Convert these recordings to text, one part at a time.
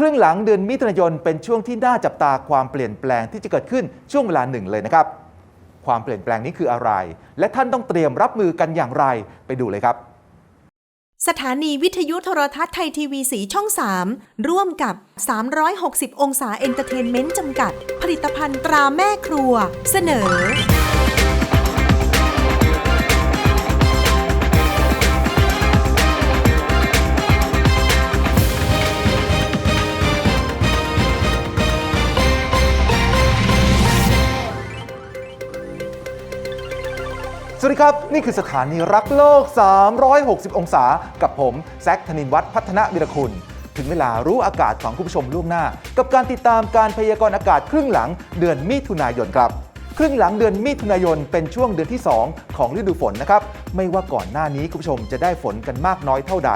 ครึ่งหลังเดือนมิถุนายนเป็นช่วงที่น่าจับตาความเปลี่ยนแปลงที่จะเกิดขึ้นช่วงเวลาหนึ่งเลยนะครับ ความเปลี่ยนแปลงนี้คืออะไร และท่านต้องเตรียมรับมือกันอย่างไรไปดูเลยครับสถานีวิทยุโทรทัศน์ไทยทีวีสีช่อง 3 ร่วมกับ 360 องศาเอนเตอร์เทนเมนต์จำกัด ผลิตภัณฑ์ตราแม่ครัว เสนอ สวัสดีครับ นี่คือสถานีรักโลก 360 องศา กับผม แซคธนินวัฒน์พัฒนวิรคุณ ถึงเวลารู้อากาศของคุณผู้ชมล่วงหน้า กับการติดตามการพยากรณ์อากาศครึ่งหลังเดือนมิถุนายนครับครึ่งหลังเดือนมิถุนายนเป็นช่วงเดือนที่ 2 ของฤดูฝนนะครับ ไม่ว่าก่อนหน้านี้คุณผู้ชมจะได้ฝนกันมากน้อยเท่าใด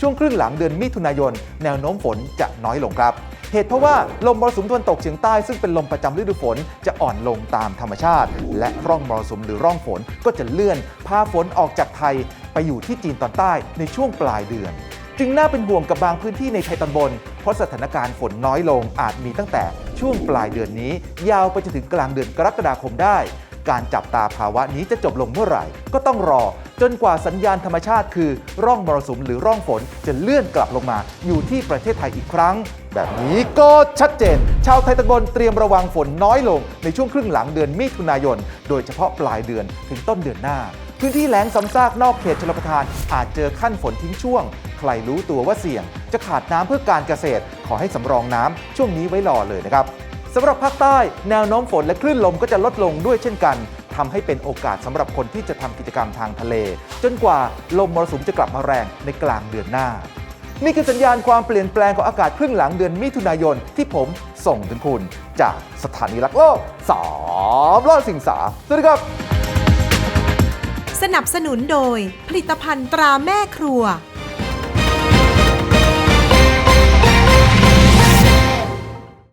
ช่วงครึ่งหลังเดือนมิถุนายน แนวโน้มฝนจะน้อยลงครับ เหตุเพราะว่าลมมรสุมตะวันตกเฉียงใต้ซึ่งเป็นลมประจำฤดูฝนจะอ่อนลงตามธรรมชาติ และร่องมรสุมหรือร่องฝนก็จะเลื่อนพาฝนออกจากไทยไปอยู่ที่จีนตอนใต้ในช่วงปลายเดือน จึงน่าเป็นห่วงกับบางพื้นที่ในไทยตอนบน เพราะสถานการณ์ฝนน้อยลงอาจมีตั้งแต่ช่วงปลายเดือนนี้ ยาวไปจนถึงกลางเดือนกรกฎาคมได้ การจับตาภาวะนี้จะจบลงเมื่อไหร่ ก็ต้องรอจนกว่าสัญญาณธรรมชาติคือ ร่องมรสุมหรือร่องฝนจะเลื่อนกลับลงมาอยู่ที่ประเทศไทยอีกครั้ง แบบนี้ก็ชัดเจน ชาวไทยตอนบนเตรียมระวังฝนน้อยลงในช่วงครึ่งหลังเดือนมิถุนายน โดยเฉพาะปลายเดือนถึงต้นเดือนหน้า พื้นที่แล้งซ้ำซากนอกเขตชลประทาน อาจเจอขั้นฝนทิ้งช่วง ใครรู้ตัวว่าเสี่ยง จะขาดน้ำเพื่อการเกษตร ขอให้สำรองน้ำช่วงนี้ไว้รอเลยนะครับสำหรับภาคใต้ แนวโน้มฝนและคลื่นลมก็จะลดลงด้วยเช่นกันทำให้เป็นโอกาสสำหรับคนที่จะทำกิจกรรมทางทะเล จนกว่าลมมรสุมจะกลับมาแรงในกลางเดือนหน้า นี่คือสัญญาณความเปลี่ยนแปลงของอากาศครึ่งหลังเดือนมิถุนายนที่ผมส่งถึงคุณ จากสถานีรักโลกสามรอดสิงสาสวัสดีครับ สนับสนุนโดยผลิตภัณฑ์ตราแม่ครัว